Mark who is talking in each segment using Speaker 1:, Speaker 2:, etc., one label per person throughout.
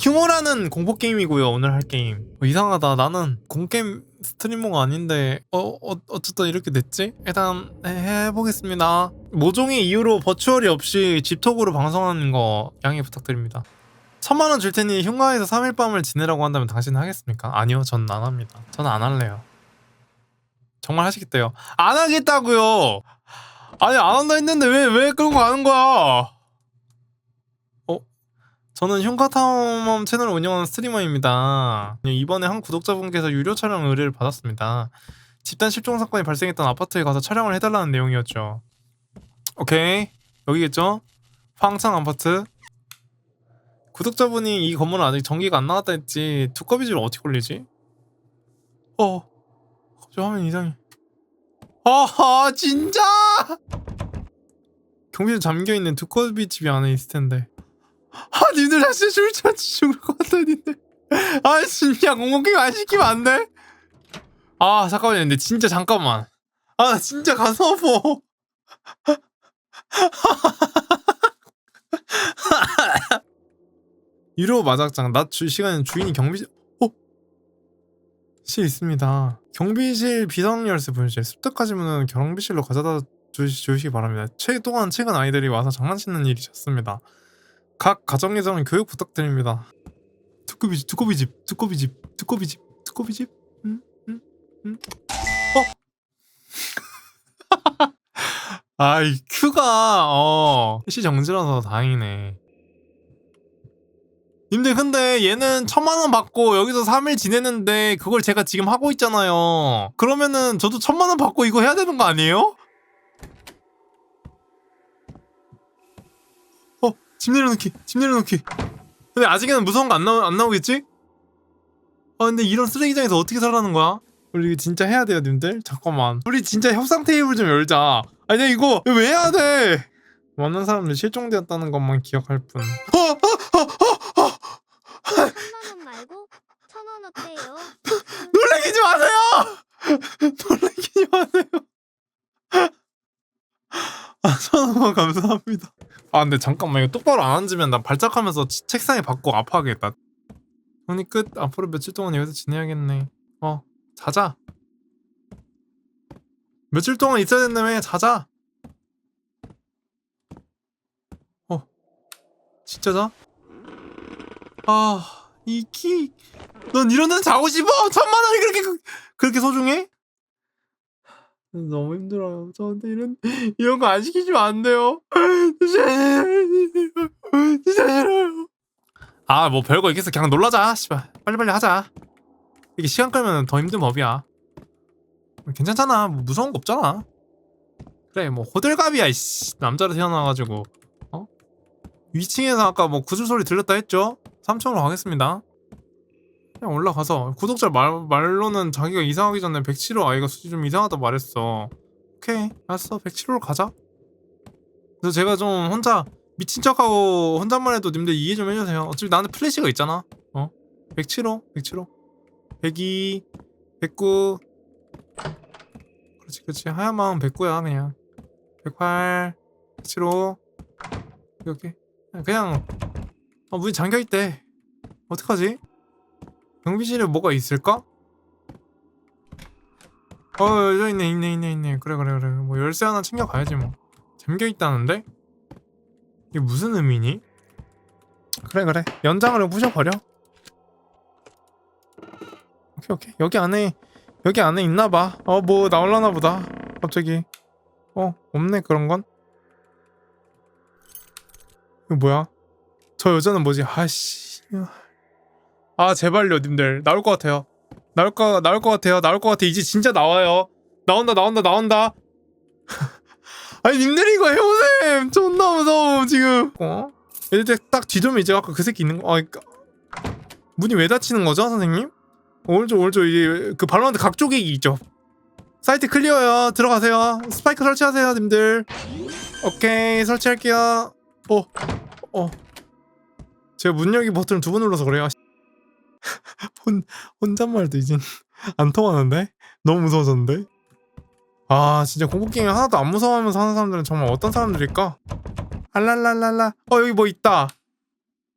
Speaker 1: 휴머라는 공포 게임이고요 오늘 할 게임. 어, 이상하다. 나는 공게임 스트리머가 아닌데 어, 어 어쨌든 이렇게 됐지? 일단 해- 해보겠습니다. 모종의 이유로 버추얼이 없이 집톡으로 방송하는 거 양해 부탁드립니다. 천만 원 줄 테니 흉가에서 3일 밤을 지내라고 한다면 당신은 하겠습니까? 아니요 전 안 합니다. 저는 안 할래요. 정말 하시겠대요. 안 하겠다고요! 아니 안 한다 했는데 왜왜 끌고 가는 거야 저는 흉가타움 채널을 운영하는 스트리머입니다. 이번에 한 구독자분께서 유료 촬영 의뢰를 받았습니다. 집단 실종 사건이 발생했던 아파트에 가서 촬영을 해달라는 내용이었죠. 오케이 여기겠죠? 황창 아파트. 구독자분이 이 건물은 아직 전기가 안 나왔다 했지 두꺼비질 어떻게 올리지? 어, 갑자기 화면 이상해. 아하 진짜! 경비실 잠겨 있는 두꺼비 집이 안에 있을 텐데. 아 니들 나 진짜 술 취한지 죽을 것 같아 니들. 아 진짜 공공게임 안 시키면 안 돼? 아 잠깐만요. 근데 진짜 잠깐만. 아 진짜 가슴 아파 유료 마작장 낮 주 시간엔 주인이 경비실 어? 실 있습니다. 경비실 비상열쇠 보여주세요. 습득하시면 경비실로 가져다 주시, 주시기 바랍니다. 최, 또한 최근 아이들이 와서 장난치는 일이 잦습니다 각 가정예정은 교육 부탁드립니다. 두꺼비집, 두꺼비집, 두꺼비집, 두꺼비집, 두꺼비집. 음, 음, 음. 어. 아이 큐가 어 시정지라서 다행이네. 님들 근데 얘는 천만 원 받고 여기서 3일 지내는데 그걸 제가 지금 하고 있잖아요. 그러면은 저도 천만 원 받고 이거 해야 되는 거 아니에요? 집 내려놓기 집 내려놓기. 근데 아직은 무서운 거 안 나오, 안 나오겠지? 아 근데 이런 쓰레기장에서 어떻게 살라는 거야? 우리 이거 진짜 해야 돼요 님들? 잠깐만. 우리 진짜 협상 테이블 좀 열자. 아니 이거 왜 해야 돼? 많은 사람들이 실종되었다는 것만 기억할 뿐. 어, 어, 어, 어, 어.
Speaker 2: 3만원 말고 천 원 어때요?
Speaker 1: 놀래키지 마세요! 놀래키지 마세요! 아 천원 감사합니다 아 근데 잠깐만 이거 똑바로 안 앉으면 나 발작하면서 치- 책상에 받고 아파하겠다 형님 끝 앞으로 며칠 동안 여기서 지내야겠네 어 자자 며칠 동안 있어야 된다며 자자 어 진짜 자? 아 이키 넌 이런 데서 자고 싶어? 천만 원이 그렇게 그- 그렇게 소중해? 너무 힘들어요. 저한테 이런 이런 거 안 시키시면 안 돼요. 진짜 싫어요. 아 뭐 별거 있겠어. 그냥 놀라자. 씨발 빨리빨리 하자. 이게 시간 끌면 더 힘든 법이야. 괜찮잖아. 뭐 무서운 거 없잖아. 그래 뭐 호들갑이야. 이씨 남자로 태어나가지고 어? 위층에서 아까 뭐 구슬 소리 들렸다 했죠? 3층으로 가겠습니다. 그냥 올라가서 구독자 말, 말로는 자기가 이상하기 전에 107호 아이가 수지 좀 이상하다 말했어. 오케이 알았어. 107호로 가자. 그래서 제가 좀 혼자 미친 척하고 혼잣말 해도 님들 이해 좀 해주세요. 어차피 나한테 플래시가 있잖아. 어? 107호? 107호? 102 109 그렇지 그렇지. 하얀 마음 109야 그냥. 108 107호. 이렇게 그냥. 어, 문이 잠겨있대. 어떡하지? 경비실에 뭐가 있을까? 어 여기 있네 있네 있네 있네. 그래 그래 그래. 뭐 열쇠 하나 챙겨가야지 뭐. 잠겨 있다는데? 이게 무슨 의미니? 그래 그래. 연장으로 부셔버려. 오케이 오케이. 여기 안에 여기 안에 있나봐. 어 뭐 나올라나 보다. 갑자기. 어 없네 그런 건? 이거 뭐야? 저 여자는 뭐지? 아씨 아 제발요 님들. 나올 것 같아요. 나올 거 나올 것 같아요. 나올 것 같아. 이제 진짜 나와요. 나온다 나온다 나온다. 아니 님들 이거 해보셈 존나 무서워 지금. 어? 얘들 딱 뒤돌면 이제 아까 그 새끼 있는 거 아, 그니까. 문이 왜 닫히는 거죠 선생님? 오른쪽 오른쪽 이게 그 발로란트 각 쪼개기 있죠. 사이트 클리어요. 들어가세요. 스파이크 설치하세요 님들. 오케이 설치할게요. 어 어. 제가 문 열기 버튼을 두 번 눌러서 그래요 혼, 혼잣말도 이젠 안 통하는데? 너무 무서워졌는데? 아 진짜 공포게임 하나도 안 무서워하면서 하는 사람들은 정말 어떤 사람들일까? 알랄랄랄라 어 여기 뭐 있다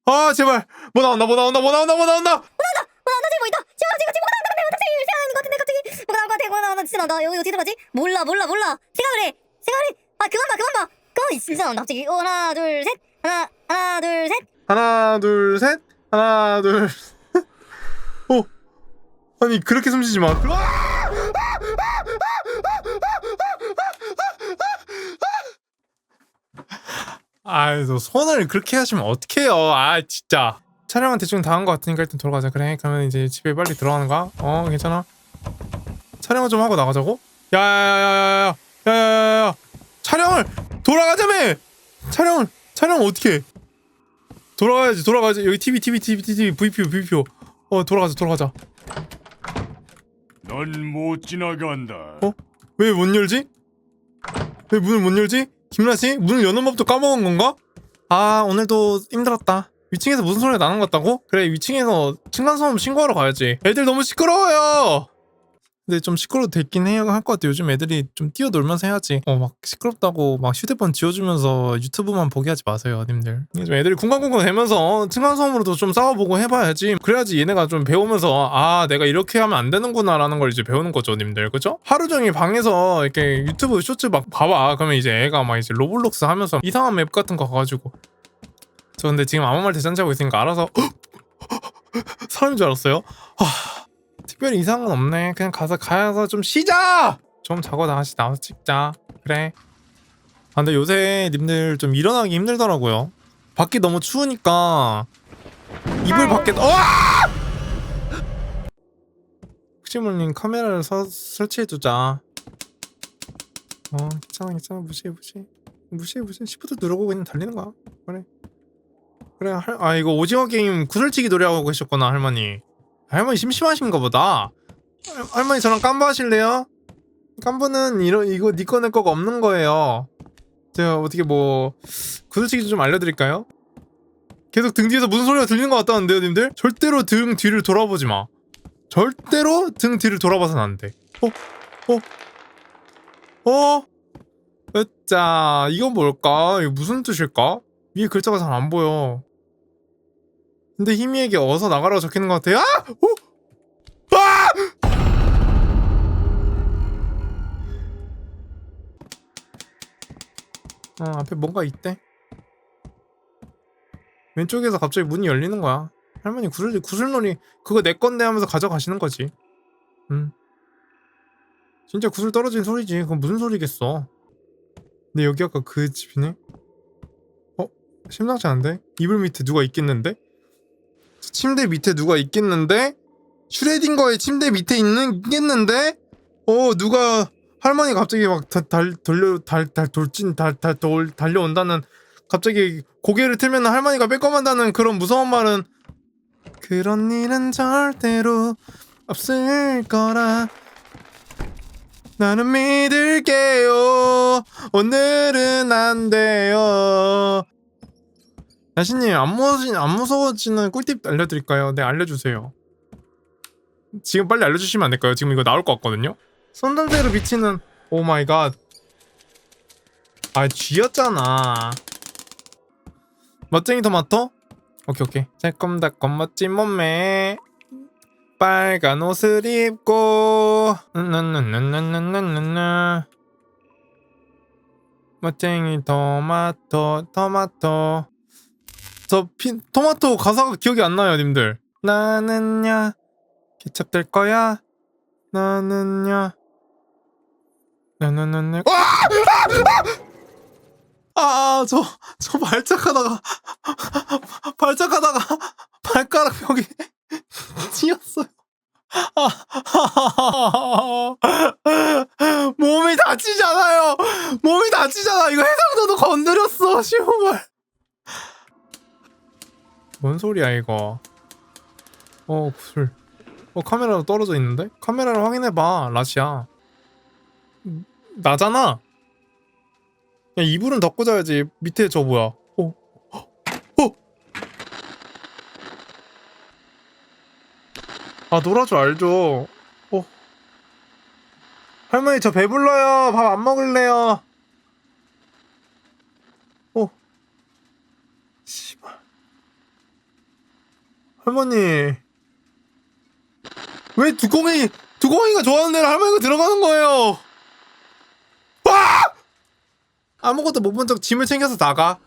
Speaker 1: 아 제발 뭐 나온다 뭐 나온다 뭐 나온다 뭐 나온다
Speaker 3: 와, 나 지금 뭐 있다. 지금 지금 지금 나온다. 나온다. 어떡해. 생각하는 것 같은데 갑자기 뭐 나올 것 같아. 뭐 나온다. 진짜 나온다. 여기 어떻게 들어가지? 몰라, 몰라, 몰라. 생각을 해. 생각을 해. 아, 그만 봐, 그만 봐. 그만 진짜 나온다. 갑자기. 어, 하나, 둘, 셋. 하나, 하나, 둘, 셋.
Speaker 1: 하나 둘 셋 하나 둘 오. 아니 그렇게 숨쉬지 마 아! 아이 너 손을 그렇게 하시면 어떡해요 아 진짜 촬영은 대충 다 한 것 같으니까 일단 돌아가자 그래 그러면 이제 집에 빨리 들어가는 거야 어 괜찮아 촬영을 좀 하고 나가자고 야야야야야야 야야야야 촬영을 돌아가자며 촬영을 촬영을 어떻게 해 돌아가야지 돌아가야지 여기 TV TV TV TV VPO VPO 어 돌아가자 돌아가자
Speaker 4: 넌 못 지나간다.
Speaker 1: 어? 왜 못 열지? 왜 문을 못 열지? 김라씨 문을 여는 법도 까먹은 건가? 아 오늘도 힘들었다 위층에서 무슨 소리가 나는 것 같다고? 그래 위층에서 층간소음 신고하러 가야지 애들 너무 시끄러워요 근데 좀 시끄러도 됐긴 해야 할것 같아 요즘 애들이 좀 뛰어놀면서 해야지. 어 막 시끄럽다고 막 휴대폰 지워주면서 유튜브만 보게 하지 마세요 님들. 좀 애들이 쿵쾅쿵쾅 대면서 어, 층간소음으로도 좀 싸워보고 해봐야지. 그래야지 얘네가 좀 배우면서 아 내가 이렇게 하면 안 되는구나 라는 걸 이제 배우는 거죠 님들. 그죠? 하루 종일 방에서 이렇게 유튜브 쇼츠 막 봐봐. 그러면 이제 애가 막 이제 로블록스 하면서 이상한 맵 같은 거 가가지고. 저 근데 지금 아무 말 대잔치하고 있으니까 알아서 사람인 줄 알았어요? 하... 특별히 이상은 없네. 그냥 가서 가서 좀 쉬자. 좀 자고 다시 나와서 찍자. 그래. 아 근데 요새 님들 좀 일어나기 힘들더라고요. 밖이 너무 추우니까 이불 밖에 어! 혹시 모르니 카메라를 서, 설치해두자. 어 괜찮아 괜찮아 무시해 무시해 무시해 무시해 시프트 누르고 그냥 달리는 거야. 그래. 그래 할, 아 이거 오징어 게임 구슬치기 노래하고 계셨구나 할머니. 할머니 심심하신가 보다. 할- 할머니 저랑 깜부 하실래요? 깜부는 이런 이거 니꺼 내 거가 없는 거예요. 제가 어떻게 뭐 구슬치기 좀 알려드릴까요? 계속 등 뒤에서 무슨 소리가 들리는 것 같다는데요, 님들? 절대로 등 뒤를 돌아보지 마. 절대로 등 뒤를 돌아봐선 안 돼. 어? 어? 어? 으짜 이건 뭘까? 이거 무슨 뜻일까? 위에 글자가 잘 안 보여. 근데 희미에게 어서 나가라고 적혀있는 것 같아. 아! 오! 아! 어, 앞에 뭔가 있대. 왼쪽에서 갑자기 문이 열리는 거야. 할머니 구슬, 구슬놀이 그거 내 건데 하면서 가져가시는 거지. 음. 진짜 구슬 떨어진 소리지. 그건 무슨 소리겠어. 근데 여기 아까 그 집이네? 어? 심상치 않은데? 이불 밑에 누가 있겠는데? 침대 밑에 누가 있겠는데? 슈레딩거의 침대 밑에 있는 있겠는데? 어 누가 할머니 갑자기 막 다, 달 돌려 달달 돌진 달달돌 달려온다는 갑자기 고개를 틀면 할머니가 빼꼼한다는 그런 무서운 말은 그런 일은 절대로 없을 거라 나는 믿을게요 오늘은 안 돼요 자신님 안 무서워진 안 무서워지는 꿀팁 알려드릴까요? 네 알려주세요. 지금 빨리 알려주시면 안 될까요? 지금 이거 나올 것 같거든요. 손전대로 비치는 오 마이 갓. 아 쥐였잖아. 멋쟁이 토마토? 오케이 오케이. 새콤달콤 멋진 몸매. 빨간 옷을 입고 나나나나나나나 멋쟁이 토마토 토마토 저 피, 토마토 가사가 기억이 안 나요, 님들. 나는야 케첩 될 거야. 나는야 나나나나 아, 저, 저 발작하다가, 발작하다가, 발가락 벽에 찧었어요. 아, 몸이 다치잖아요! 몸이 다치잖아! 이거 해상도도 건드렸어, 시험을. 뭔 소리야 이거? 어 구슬. 어 카메라로 떨어져 있는데? 카메라를 확인해봐 라시야. 음, 나잖아! 야 이불은 덮고 자야지. 밑에 저 뭐야? 어? 어? 아 놀아줘 알죠? 어. 할머니 저 배불러요. 밥 안 먹을래요 어 씨발 할머니. 왜 두꺼이 두꺼이가 좋아하는 대로 할머니가 들어가는 거예요? 와! 아무것도 못본척 짐을 챙겨서 나가.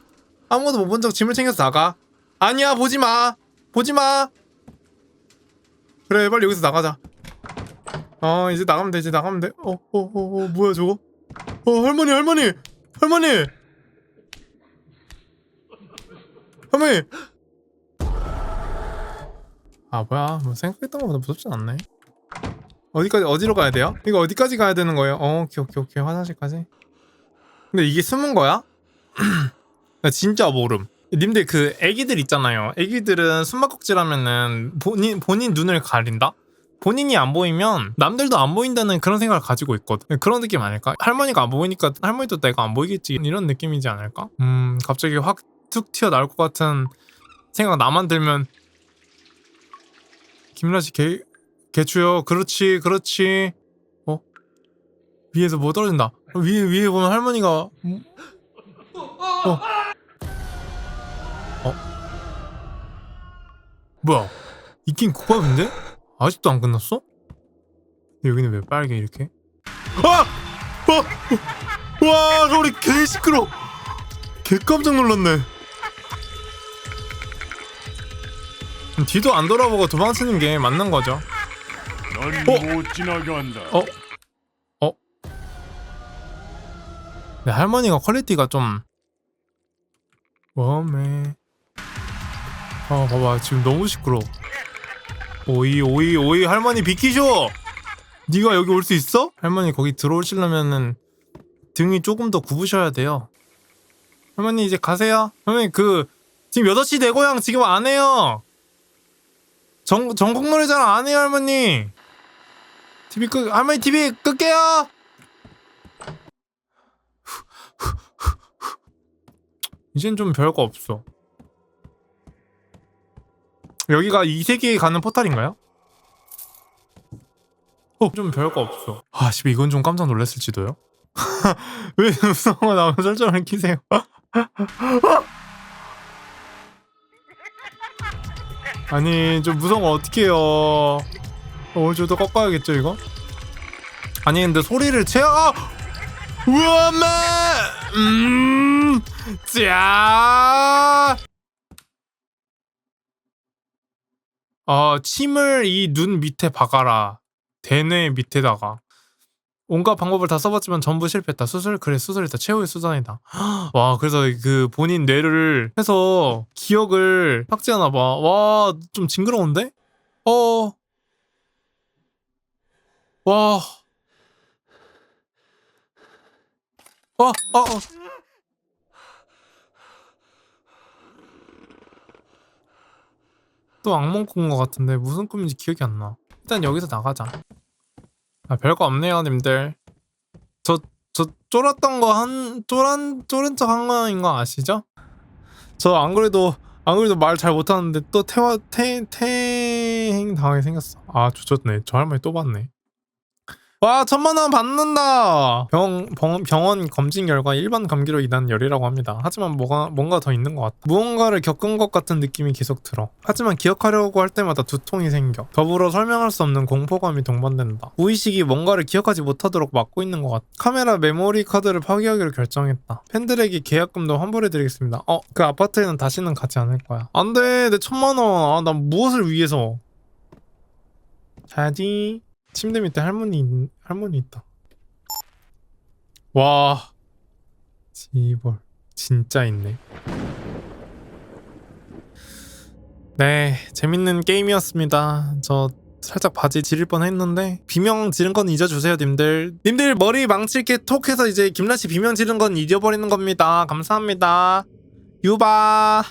Speaker 1: 아무것도 못본척 짐을 챙겨서 나가. 아니야 보지마. 보지마. 그래 빨리 여기서 나가자. 어 이제 나가면 돼 이제 나가면 돼 어 어 어 어, 어, 어, 뭐야 저거? 어 할머니 할머니! 할머니! 할머니 아 뭐야 뭐 생각했던 것보다 무섭진 않네 어디까지 어디로 가야 돼요? 이거 어디까지 가야 되는 거예요? 어 오케이 오케이 오케이 화장실까지 근데 이게 숨은 거야? 나 진짜 모름 님들 그 애기들 있잖아요 애기들은 숨바꼭질 하면은 본인 본인 눈을 가린다? 본인이 안 보이면 남들도 안 보인다는 그런 생각을 가지고 있거든 그런 느낌 아닐까? 할머니가 안 보이니까 할머니도 내가 안 보이겠지 이런 느낌이지 않을까? 음 갑자기 확 툭 튀어나올 것 같은 생각 나만 들면 김라 씨 개 개추요. 그렇지 그렇지. 어? 위에서 뭐 떨어진다. 어, 위에 위에 보면 할머니가. 음, 어? 어? 뭐야? 이 게임 국밥인데? 아직도 안 끝났어? 여기는 왜 빨개 이렇게? 아! 어! 와 소리 개 시끄러. 개 깜짝 놀랐네 뒤도 안 돌아보고 도망치는 게 맞는 거죠?
Speaker 4: 넌못 지나간다.
Speaker 1: 어? 어? 네, 할머니가 퀄리티가 좀 웜해. 아 봐봐. 지금 너무 시끄러 오이 오이 오이 할머니 비키쇼! 네가 여기 올 수 있어? 할머니 거기 들어오시려면은 등이 조금 더 굽으셔야 돼요. 할머니 이제 가세요. 할머니 그 지금 8시 내 고향 지금 안 해요 전, 전국 노래자랑 안 해요 할머니 TV 끄 할머니 TV 끌게요. 이젠 좀 별거 없어. 여기가 이 세계에 가는 포탈인가요? 어, 좀 별거 없어. 아, 씨, 이건 좀 깜짝 놀랐을지도요. 왜 무서운 거 나오면 설정을 키세요? 아니, 좀 무서운 거 어떡해요. 어, 저도 꺾어야겠죠, 이거? 아니, 근데 소리를 채워, 아! 우와, 엄마! 음, 짜! 어, 침을 이 눈 밑에 박아라. 대뇌 밑에다가. 온갖 방법을 다 써봤지만 전부 실패했다. 수술? 그래, 수술이다. 최후의 수단이다. 와, 그래서 그 본인 뇌를 해서 기억을 삭제하나 봐. 와, 좀 징그러운데? 어, 와. 와, 어, 어. 또 악몽 꾼 것 같은데 무슨 꿈인지 기억이 안 나. 일단 여기서 나가자. 아, 별거 없네요, 님들. 저, 저 쫄았던 거 한, 쫄한, 쫄은 척 한 거인 거 아시죠? 저 안 그래도, 안 그래도 말 잘 못하는데 또 태화, 태, 태행 당하게 생겼어. 아, 조졌네. 저 할머니 또 봤네. 와 천만 원 받는다. 병, 병 병원 검진 결과 일반 감기로 인한 열이라고 합니다. 하지만 뭐가 뭔가 더 있는 것 같다. 무언가를 겪은 것 같은 느낌이 계속 들어. 하지만 기억하려고 할 때마다 두통이 생겨. 더불어 설명할 수 없는 공포감이 동반된다. 무의식이 뭔가를 기억하지 못하도록 막고 있는 것 같다. 카메라 메모리 카드를 파기하기로 결정했다. 팬들에게 계약금도 환불해드리겠습니다. 어, 그 아파트에는 다시는 가지 않을 거야. 안 돼, 내 천만 원. 아, 난 무엇을 위해서? 자야지. 침대 밑에 할머니 있- 할머니 있다. 와, 지벌 진짜 있네. 네, 재밌는 게임이었습니다. 저 살짝 바지 지릴 뻔했는데 비명 지른 건 잊어주세요, 님들. 님들 머리 망칠게 톡해서 이제 김라씨 비명 지른 건 잊어버리는 겁니다. 감사합니다. 유바.